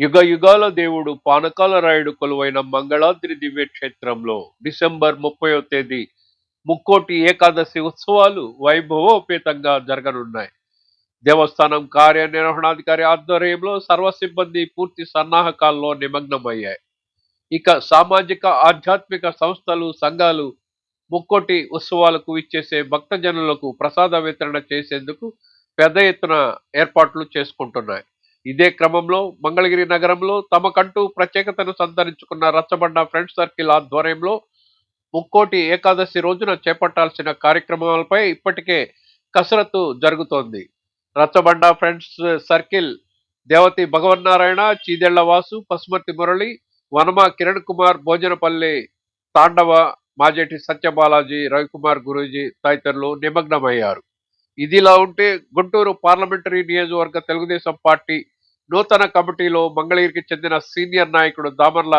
యుగ యుగాల దేవుడు పానకాల రాయుడు కొలువైన మంగళాద్రి దివ్య క్షేత్రంలో డిసెంబర్ ముప్పయో తేదీ ముక్కోటి ఏకాదశి ఉత్సవాలు వైభవోపేతంగా జరగనున్నాయి. దేవస్థానం కార్యనిర్వహణాధికారి ఆధ్వర్యంలో సర్వ సిబ్బంది పూర్తి సన్నాహకాల్లో నిమగ్నమయ్యాయి. ఇక సామాజిక ఆధ్యాత్మిక సంస్థలు సంఘాలు ముక్కోటి ఉత్సవాలకు ఇచ్చేసే భక్తజనులకు ప్రసాద వితరణ చేసేందుకు పెద్ద ఎత్తున ఏర్పాట్లు చేసుకుంటున్నాయి. ఇదే క్రమంలో మంగళగిరి నగరంలో తమకంటూ ప్రత్యేకతను సంతరించుకున్న రచ్చబండ ఫ్రెండ్స్ సర్కిల్ ఆధ్వర్యంలో ముక్కోటి ఏకాదశి రోజున చేపట్టాల్సిన కార్యక్రమాలపై ఇప్పటికే కసరత్తు జరుగుతోంది. రచ్చబండ ఫ్రెండ్స్ సర్కిల్ దేవతి భగవన్నారాయణ చీదెళ్ళ వాసు పసుమర్తి మురళి వనమ కిరణ్ కుమార్ భోజనపల్లి తాండవ మాజేటి సత్యబాలాజీ రవికుమార్ గురూజీ తదితరులు నిమగ్నమయ్యారు. ఇదిలా ఉంటే గుంటూరు పార్లమెంటరీ నియోజకవర్గ తెలుగుదేశం పార్టీ నూతన కమిటీలో మంగళగిరికి చెందిన సీనియర్ నాయకుడు దామర్ల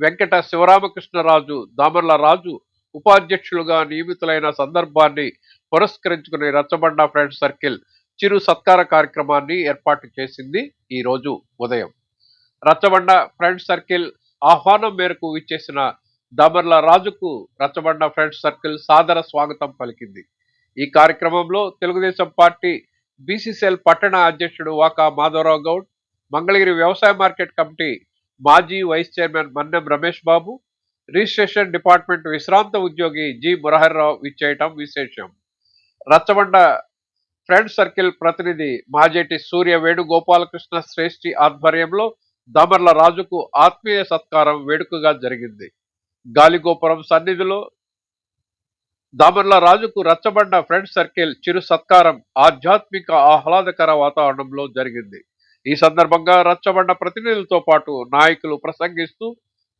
వెంకట శివరామకృష్ణరాజు దామర్ల రాజు ఉపాధ్యక్షులుగా నియమితులైన సందర్భాన్ని పురస్కరించుకుని రచ్చబండ ఫ్రెండ్స్ సర్కిల్ చిరు సత్కార కార్యక్రమాన్ని ఏర్పాటు చేసింది ఈ రోజు ఉదయం. రచ్చబండ ఫ్రెండ్స్ సర్కిల్ ఆహ్వానం మేరకు ఇచ్చేసిన దామర్ల రాజుకు రచ్చబండ ఫ్రెండ్స్ సర్కిల్ సాదర స్వాగతం పలికింది. ఈ కార్యక్రమంలో తెలుగుదేశం పార్టీ బీసీసీఎల్ పట్టణ అధ్యక్షుడు వాకా మాధవరావు గౌడ్ మంగళగిరి వ్యవసాయ మార్కెట్ కమిటీ మాజీ vice chairman Mannem Ramesh Babu registration department విశ్రాంత ఉద్యోగి జి మురహర్రావు విచ్చేయటం విశేషం. రచ్చబండ ఫ్రెండ్ సర్కిల్ ప్రతినిధి మాజేటి సూర్య వేణుగోపాలకృష్ణ శ్రేష్ఠి ఆధ్వర్యంలో దామర్ల రాజుకు ఆత్మీయ సత్కారం వేడుకగా జరిగింది. గాలిగోపురం సన్నిధిలో దామర్ల రాజుకు రచ్చబండ ఫ్రెండ్ సర్కిల్ చిరు సత్కారం ఆధ్యాత్మిక ఆహ్లాదకర వాతావరణంలో జరిగింది. ఈ సందర్భంగా రచ్చబండ ప్రతినిధులతో పాటు నాయకులు ప్రసంగిస్తూ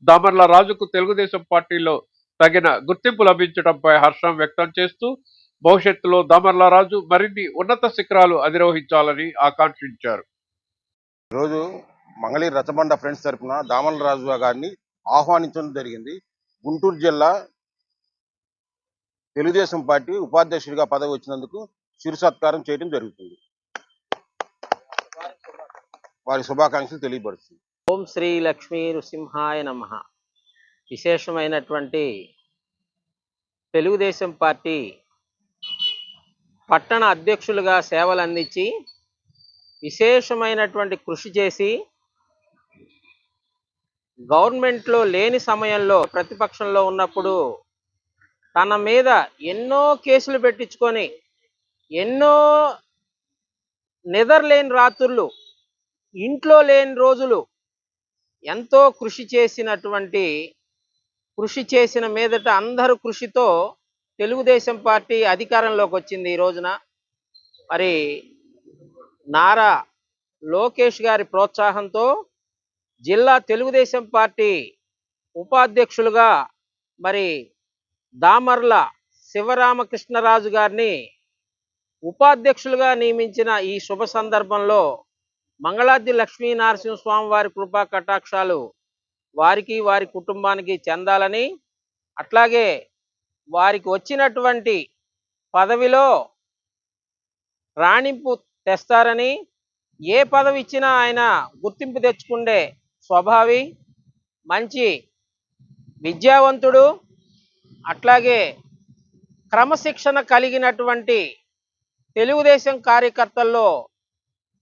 దామర్ల రాజుకు తెలుగుదేశం పార్టీలో తగిన గుర్తింపు లభించడంపై హర్షం వ్యక్తం చేస్తూ భవిష్యత్తులో దామర్ల రాజు మరిన్ని ఉన్నత శిఖరాలు అధిరోహించాలని ఆకాంక్షించారు. ఈరోజు మంగళగిరి రచ్చబండ ఫ్రెండ్స్ తరఫున దామర్ల రాజు గారిని ఆహ్వానించడం జరిగింది. గుంటూరు జిల్లా తెలుగుదేశం పార్టీ ఉపాధ్యక్షుడిగా పదవి వచ్చినందుకు చిరు సత్కారం చేయడం జరుగుతుంది. వారి శుభాకాంక్షలు తెలియపరుస్తుంది. ఓం శ్రీ లక్ష్మీ నృసింహాయ నమ. విశేషమైనటువంటి తెలుగుదేశం పార్టీ పట్టణ అధ్యక్షులుగా సేవలు అందించి విశేషమైనటువంటి కృషి చేసి గవర్నమెంట్లో లేని సమయంలో ప్రతిపక్షంలో ఉన్నప్పుడు తన మీద ఎన్నో కేసులు పెట్టించుకొని ఎన్నో నిద్రలేని రాత్రులు ఇంట్లో లేని రోజులు ఎంతో కృషి చేసినటువంటి కృషి చేసిన మీదట అందరు కృషితో తెలుగుదేశం పార్టీ అధికారంలోకి వచ్చింది ఈ రోజున. మరి నారా లోకేష్ గారి ప్రోత్సాహంతో జిల్లా తెలుగుదేశం పార్టీ ఉపాధ్యక్షులుగా మరి దామర్ల శివరామకృష్ణరాజు గారిని ఉపాధ్యక్షులుగా నియమించిన ఈ శుభ సందర్భంలో మంగళాద్రి లక్ష్మీ నరసింహస్వామి వారి కృపా కటాక్షాలు వారికి వారి కుటుంబానికి చెందాలని అట్లాగే వారికి వచ్చినటువంటి పదవిలో రాణింపు తెస్తారని ఏ పదవి ఇచ్చినా ఆయన గుర్తింపు తెచ్చుకుండే స్వభావి మంచి విద్యావంతుడు అట్లాగే క్రమశిక్షణ కలిగినటువంటి తెలుగుదేశం కార్యకర్తల్లో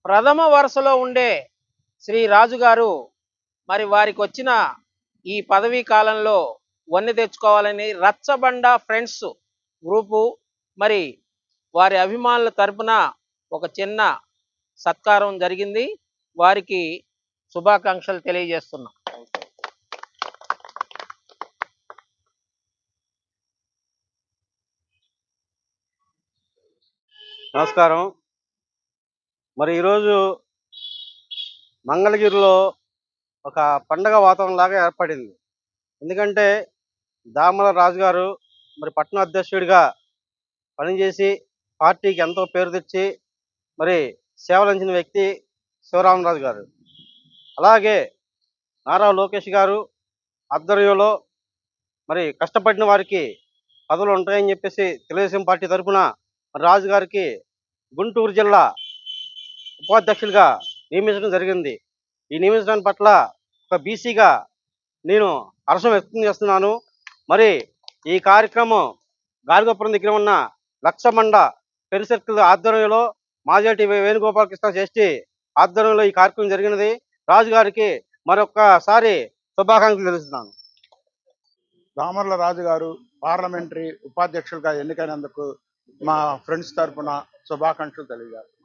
ప్రథమ వరుసలో ఉండే శ్రీ రాజుగారు మరి వారికి వచ్చిన ఈ పదవీ కాలంలో వన్నె తెచ్చుకోవాలని రచ్చబండ ఫ్రెండ్స్ గ్రూపు మరి వారి అభిమానుల తరపున ఒక చిన్న సత్కారం జరిగింది. వారికి శుభాకాంక్షలు తెలియజేస్తున్నాం. నమస్కారం. మరి ఈరోజు మంగళగిరిలో ఒక పండగ వాతావరణం లాగా ఏర్పడింది. ఎందుకంటే దామల రాజు గారు మరి పట్టణ అధ్యక్షుడిగా పనిచేసి పార్టీకి ఎంతో పేరు తెచ్చి మరి సేవలంచిన వ్యక్తి శివరామరాజు గారు అలాగే నారా లోకేష్ గారు ఆధ్వర్యంలో మరి కష్టపడిన వారికి పదవులు ఉంటాయని చెప్పేసి తెలుగుదేశం పార్టీ తరఫున రాజు గారికి గుంటూరు జిల్లా ఉపాధ్యక్షులుగా నియమించడం జరిగింది. ఈ నియమించడం పట్ల ఒక బీసీగా నేను హర్షం వ్యక్తం చేస్తున్నాను. మరి ఈ కార్యక్రమం గాలిగోపురం దగ్గర ఉన్న లక్షమండ పెన్ సర్కిల్ ఆధ్వర్యంలో మాజేటి వేణుగోపాలకృష్ణ శ్రేష్ఠి ఆధ్వర్యంలో ఈ కార్యక్రమం జరిగినది. రాజుగారికి మరొక్కసారి శుభాకాంక్షలు తెలుస్తున్నాను. దామర్ల రాజు గారు పార్లమెంటరీ ఉపాధ్యక్షులుగా ఎన్నికైనందుకు మా ఫ్రెండ్స్ తరపున శుభాకాంక్షలు తెలియజేస్తాను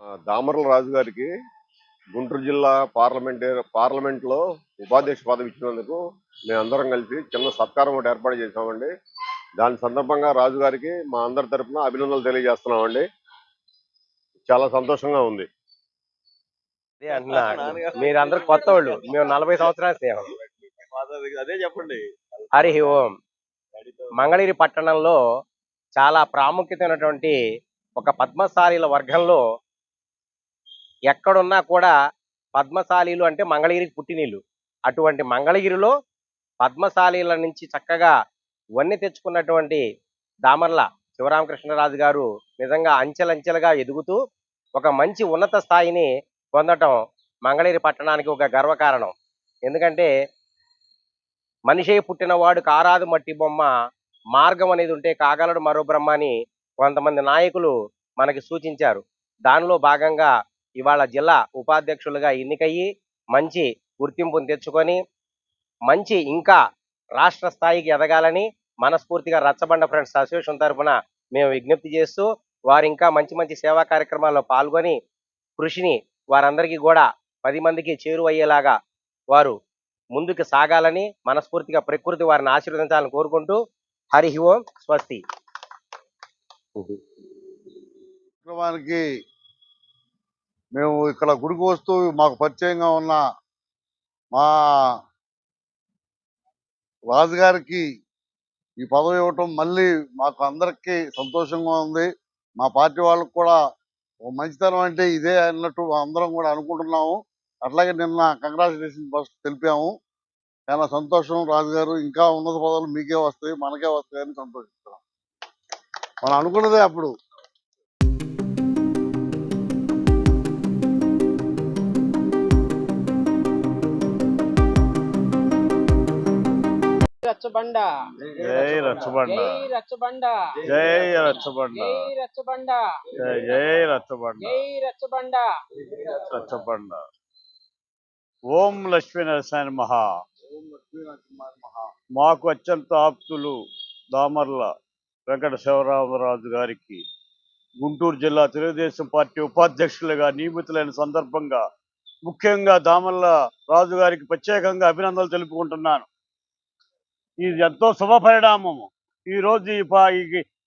ఆ, దామర్ల రాజు గారికి గుంటూరు జిల్లా పార్లమెంట్ పార్లమెంట్లో ఉపాధ్యక్ష పదవి ఇచ్చినందుకు మేమందరం కలిసి చిన్న సత్కారం ఒకటి ఏర్పాటు చేశామండి. దాని సందర్భంగా రాజు గారికి మా అందరి తరపున అభినందనలు తెలియజేస్తున్నామండి. చాలా సంతోషంగా ఉంది. మీరందరూ కొత్త వాళ్ళు మేము నలభై సంవత్సరాల అదే చెప్పండి. హరి ఓం. మంగళగిరి పట్టణంలో చాలా ప్రాముఖ్యమైనటువంటి ఒక పద్మశాలీల వర్గంలో ఎక్కడున్నా కూడా పద్మశాలీలు అంటే మంగళగిరికి పుట్టినీళ్ళు అటువంటి మంగళగిరిలో పద్మశాలీల నుంచి చక్కగా వన్నె తెచ్చుకున్నటువంటి దామర్ల శివరామకృష్ణరాజు గారు నిజంగా అంచెలంచెలుగా ఎదుగుతూ ఒక మంచి ఉన్నత స్థాయిని పొందటం మంగళగిరి పట్టణానికి ఒక గర్వకారణం. ఎందుకంటే మనిషే పుట్టినవాడు కారాదు మట్టి బొమ్మ. మార్గం అనేది ఉంటే కాగలడు మరో బ్రహ్మ అని కొంతమంది నాయకులు మనకి సూచించారు. దానిలో భాగంగా ఇవాళ జిల్లా ఉపాధ్యక్షులుగా ఎన్నికయ్యి మంచి గుర్తింపును తెచ్చుకొని మంచి ఇంకా రాష్ట్ర స్థాయికి ఎదగాలని మనస్ఫూర్తిగా రచ్చబండ ఫ్రెండ్స్ అసోసియేషన్ తరఫున మేము విజ్ఞప్తి చేస్తూ వారు ఇంకా మంచి మంచి సేవా కార్యక్రమాల్లో పాల్గొని కృషిని వారందరికీ కూడా పది మందికి చేరువయ్యేలాగా వారు ముందుకు సాగాలని మనస్ఫూర్తిగా ప్రకృతి వారిని ఆశీర్వదించాలని కోరుకుంటూ హరి ఓం స్వస్తి. కార్యక్రమానికి మేము ఇక్కడ గుడికి వస్తూ మాకు పరిచయంగా ఉన్న మా రాజుగారికి ఈ పదవి ఇవ్వటం మళ్ళీ మాకు అందరికీ సంతోషంగా ఉంది. మా పార్టీ వాళ్ళకు కూడా ఒక మంచితనం అంటే ఇదే అన్నట్టు అందరం కూడా అనుకుంటున్నాము. అట్లాగే నిన్న కంగ్రాచులేషన్ ఫస్ట్ తెలిపాము. చాలా సంతోషం రాజుగారు. ఇంకా ఉన్నత పదవులు మీకే వస్తాయి మనకే వస్తాయని సంతోషిస్తున్నాం. మనం అనుకున్నదే అప్పుడు. రచ్చబండ. జై రచ్చబండ. జై రచ్చబండ. జై రచ్చబండ. జై రచ్చబండ. జై జై రచ్చబండ. జై రచ్చబండ. రచ్చబండ. ఓం లక్ష్మీ నరసాయన మహా. మాకు అత్యంత ఆప్తులు దామర్ల వెంకట శివరామరాజు గారికి గుంటూరు జిల్లా తెలుగుదేశం పార్టీ ఉపాధ్యక్షులుగా నియమితులైన సందర్భంగా ముఖ్యంగా దామర్ల రాజు గారికి ప్రత్యేకంగా అభినందనలు తెలుపుకుంటున్నాను. ఇది ఎంతో శుభ పరిణామము. ఈ రోజు ఈ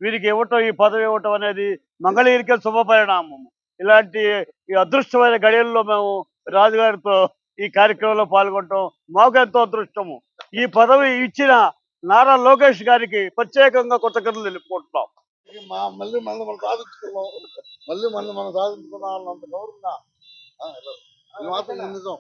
వీరికి ఇవ్వటం ఈ పదవి ఇవ్వటం అనేది మంగళగిరికే శుభ పరిణామము. ఇలాంటి ఈ అదృష్టమైన గడియల్లో మేము రాజుగారితో ఈ కార్యక్రమంలో పాల్గొనటం మాకు ఎంతో అదృష్టము. ఈ పదవి ఇచ్చిన నారా లోకేష్ గారికి ప్రత్యేకంగా కృతజ్ఞతలు తెలుపుకుంటున్నాం. మా మళ్ళీ మనం మనం సాధించుకున్నాం. మళ్ళీ మనం మనం సాధించుకున్నాం అంత గౌరవంగా. మాత్రం నిజం.